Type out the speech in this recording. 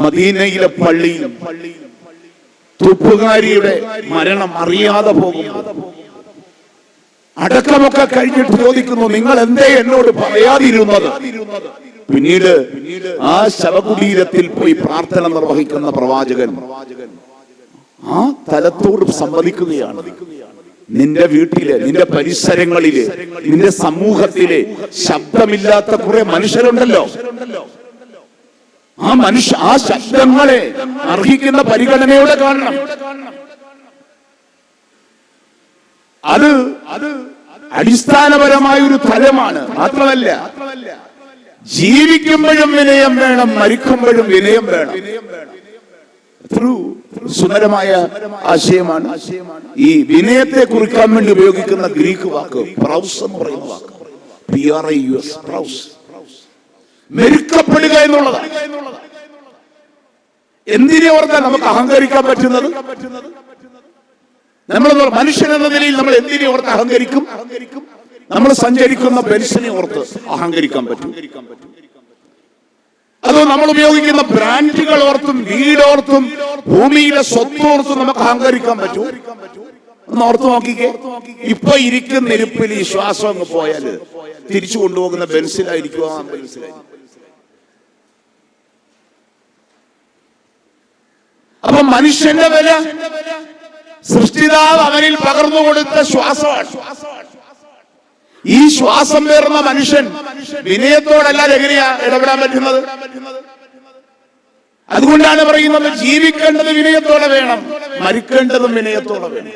മദീനയിലെ പള്ളിയിൽ തുപ്പുകാരിയുടെ മരണം അറിയാതെ പോകും അടക്കമൊക്കെ കഴിഞ്ഞിട്ട് ചോദിക്കുന്നു നിങ്ങൾ എന്തേ എന്നോട് പറയാതിരുന്നത്? പിന്നീട് ആ ശവകുടീരത്തിൽ പോയി പ്രാർത്ഥന നിർവഹിക്കുന്ന പ്രവാചകൻ ആ തലത്തോട് സംവദിക്കുകയാണ്. നിന്റെ വീട്ടിലെ നിന്റെ പരിസരങ്ങളിലെ നിന്റെ സമൂഹത്തിലെ ശബ്ദമില്ലാത്ത കുറെ മനുഷ്യരുണ്ടല്ലോ. ആ മനുഷ്യ ആ ശബ്ദങ്ങളെ അർഹിക്കുന്ന പരിഗണനയോടെ കാണണം. അത് അത് അടിസ്ഥാനപരമായ ഒരു തലമാണ് മാത്രമല്ല ജീവിക്കുമ്പോഴും വിനയം വേണം മരിക്കുമ്പോഴും വിനയം വേണം. സുന്ദരമായ ആശയമാണ് ഈ വിനയത്തെ കുറിക്കാൻ വേണ്ടി ഉപയോഗിക്കുന്ന ഗ്രീക്ക് വാക്ക് പ്രൗസ് എന്ന് പറയുന്ന വാക്ക്. P R I U S പ്രൗസ് മെരുക്കപ്പെടുക എന്നുള്ളതാണ് എന്തിനെ ഓർത്താൽ നമുക്ക് അഹങ്കരിക്കാൻ പറ്റുന്നത്? നമ്മൾ മനുഷ്യൻ എന്ന നിലയിൽ നമ്മൾ എന്തിനെ ഓർത്ത് അഹങ്കരിക്കും? നമ്മൾ സഞ്ചരിക്കുന്ന ബെൻസിനെ ഓർത്ത് അഹങ്കരിക്കാൻ പറ്റും. അതോ നമ്മൾ ഉപയോഗിക്കുന്ന ബ്രാൻഡുകൾ ഓർത്തും വീടോർത്തും ഭൂമിയിലെ സ്വത്തോർത്തും നമുക്ക് അഹങ്കരിക്കാൻ പറ്റും? ഒന്ന് ഓർത്ത് നോക്കിക്കേ. ഇപ്പൊ ഇരിക്കുന്ന ഇരിപ്പിൽ ഈ ശ്വാസം അങ്ങ് പോയാൽ തിരിച്ചു കൊണ്ടുപോകുന്ന ബെൻസിലായിരിക്കും ബെൻസിലായിരിക്കും. അപ്പൊ മനുഷ്യന്റെ വില സൃഷ്ടിതാവ് അവനിൽ പകർന്നു കൊടുത്ത ശ്വാസമാണ്. ഈ ശ്വാസം പേർന്ന മനുഷ്യൻ വിനയത്തോടല്ലാതെ എങ്ങനെയാ ഇടപെടാൻ പറ്റുന്നത്? അതുകൊണ്ടാണ് പറയുന്നത് ജീവിക്കേണ്ടത് വിനയത്തോടെ വേണം മരിക്കേണ്ടതും വിനയത്തോടെ വേണം.